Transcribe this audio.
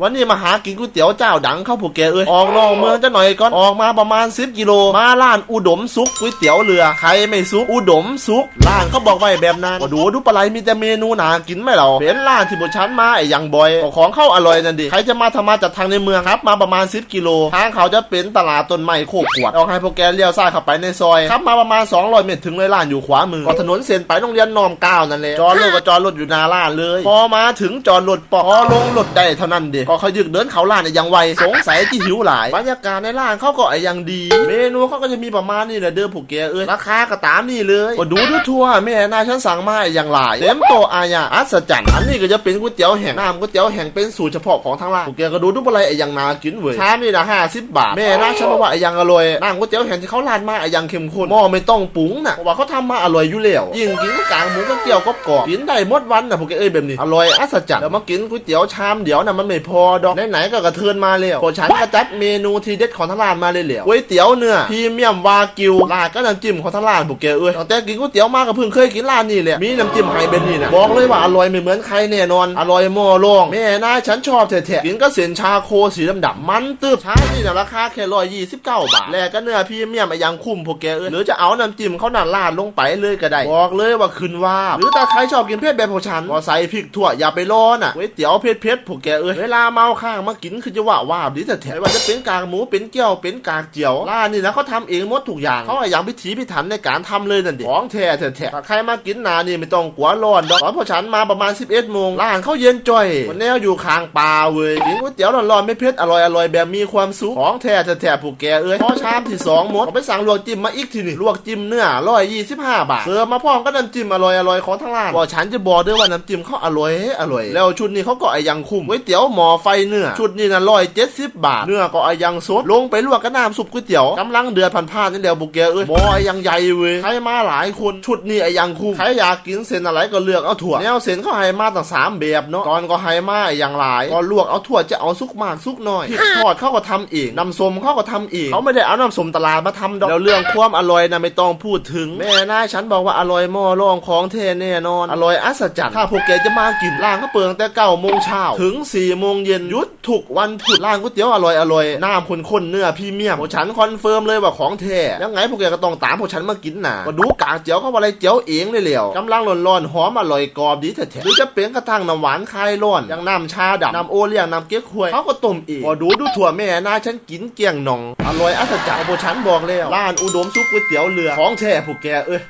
วันนี้มาหากินก๋วยเตี๋ยวเจ้าดังเข้าผูกแกเอ้ยออกนอกเมืองจะหน่อยก่อนออกมาประมาณ 10 กิโล มาร้านอุดมซุกก๋วยเตี๋ยวเรือใครไม่ซุกอุดมซุกร้านเขาบอกไว้แบบนั้นก็ดูดูปลาไหลมีแต่เมนูหนากินไหมเราเป็นร้านที่บชั้นมาไอ้ยังบอยของเข้าอร่อยนั่นดิใครจะมาทำมาจากทางในเมืองครับ มาประมาณ 10 กิโลทางเขาจะเป็นตลาดต้นไม้โคกกวดออกให้พวกแกเลี้ยวซ้ายเข้าไปในซอยครับมาประมาณ 200 เมตรถึงเลยร้านอยู่ขวามือก็ถนนเส้นไปโรงเรียนนอมเก้านั่นแหละจอดรถก็จอดรถอยู่หนาร้านเลย พอมาถึงจอดรถปอพอลงรถได้เท่านั้นเดก็เขายึกเดินเขาร้านอ้ยังไวสงสัยที่หิวหลายบรรยากาศในร้านเขาก็อ้ยังดี เมนูเขาก็จะมีประมาณนี้แหละเดิมผูกแกเอ้ยราคาก็ตามนี่เลยก็ดูทั่วๆแม่นายฉันสั่งมาไอ้ยังหลายเต็มโตอายะอัศจรรย์อันนี้ก็จะเป็นก๋วยเตี๋ยวแห้งน้ำก๋วยเตี๋ยวแห้งเป็นสูตรเฉพาะของทางร้านผูกแกก็ดูทุกอะไรไอ้ยังนากินเว้ยชามนี่นะห้าสิบบาทแม่นายฉันบอกว่าไอ้ยังอร่อยน้ำก๋วยเตี๋ยวแห้งที่เขาราดมาไอ้ยังเข้มข้นหม้อไม่ต้องปรุงน่ะเพราะว่าเขาทำมาอร่อยอยู่แล้วยิ่งกินก็กลางหมูก็เกี่ยวก็กรอบกินได้หมดวันน่ะพวกแกเอ้ยแบบนี้อร่อยอัศจรรย์แล้วมากินก๋วยเตี๋ยวชามเดียวน่ะมันไม่พอดอกไหนๆก็กระเทือนมาแล้วพอฉันก็จัดเมนูทีเด็ดของทางร้านมาเลยแล้วก๋วยเตี๋ยวเนื้อพรีเมียมวากิวราดก็น้ำจิ้มของทางร้านพวกแกเอ้ยตั้งแต่กินก๋วยเตี๋ยวมาก็เพิ่งเคยกินร้านนี้แหละมีน้ำจิ้มไฮเบนนี่นะบอกเลยว่าอร่อยไม่เหมือนใครแน่นอน อร่อยหม้อโล่งแม่นายฉันชอบแท้ๆกินก็เสียนชาโคสีดำๆมันตึบชานี่นะราคาแค่ร้อยยี่สิบเก้าบาทแลกก็เนื้อพรีเมียมอะยังคุ้มพวกแกเอ้ยหรือจะเอาน้ำจิ้มเขาหนาลาดลงไปเลยก็ได้บอกเลยว่าขึ้นว่าบหรือถ้าใครชอบกินเผ็ดแบบของฉันก็ใส่พริกถั่วอย่าไปรอน่ะก๋วยเตี๋ยวเผ็ดๆพวกแกเอ้ยเวลาเมาข้างมากินคือจะว่าว่าบดีแต่แถมว่าจะเป็นกากหมูเป็นเกี๊ยวเป็นกากเจียวร้านนี่นะเขาทำเองหมดทุกอย่างเขาอะอย่างพิถีพิถันในการทำเลยนั่นดิของแท้แท้ๆถ้ใครมากินนานี่ไม่ต้องกลัวร้อนดอกตอนพอฉันมาประมาณ 11โมงร้านเขาเย็นจ่อยคนแนวอยู่ข้างป่าเว้ยกินก๋วยเตี๋ยวร้อนๆไม่เผ็ดอร่อยอร่อยแบบมีความสุขของแท้แท้ๆพวกแกเอ้ยพอชามที่สองหมดไปสั่งลวกจิ้มมาอีกทีนี่ลวกจิ้มเนื้อร้อยยี่สิบห้าบาทเสิร์ฟมาพร้อมก็น้ำจิ้มอร่อยอร่อยของทางร้านบอกฉันจะบอกด้วยว่าน้ำจิ้มเขาอร่อยอร่อย แล้วชุดนี้เขาก็ไอยังคุ้มก๋วยเตี๋ยวหมอไฟเนื้อชุดนี้นะร้อยเจ็ดสิบบาทเนื้อก็ไอยังสดลงไปลวกกับน้ำซุปก๋วยเตี๋ยวกำลังเดือดผ่านๆนี่เดียวบุกเกเอ้ยหม้อไอยังใหญ่เว้ยใครมาหลายคนชุดนี้ไอยังคุ้มใครอยากกินเส้นอะไรก็เลือกเอาถั่วแนวเส้นเขาให้มาตั้งสามแบบเนาะก่อนก็ให้มาไอยังหลายก่อนลวกเอาถั่วจะเอาซุกมากซุกน้อยพริกทอดเขาก็ทำเองน้ำส้มเขาก็ทำเองเขาไม่ได้เอาน้ำส้มตลาดมาทำดอกแล้วเรื่องความอร่อยนะไม่ต้องพูดถึงแม่นายฉันบอกว่าอร่อยหม้อรองของเทแน่นอนอร่อยอัศจรรย์ถ้าพวกแกจะมากินร้านก็เปิดตั้งแต่เก้าโมงเช้าถึง4ี่โมงเย็นยุดถูกวันพุธร้านก๋วยเตี๋ยวอร่อยอร่อยน้ำข้นๆเนื้อพรีเมียมพวกฉันคอนเฟิร์มเลยว่าของแท้ยังไงพวกแกก็ต้องตามพวกฉันมากินน่ะก็ดูกากเจียวเขาอะไรเจียวเองเลยเหลียวกำลังร้อนๆหอมอร่อยกรอบดีแท้ๆหรือจะเป็นกระทั่งน้ำหวานคลายร้อนอย่างน้ำชาดำน้ำโอเลี้ยงน้ำเก๊กฮวยเขาก็ต้มเองพอดูดูถั่วแม่นาฉันกินเกลี้ยงหนองอร่อยอัศจรรย์พวกฉันบอกแล้วร้านอุดมซุปก๋วยเตี๋ยวเรือของแท้พวกแกเอ้ย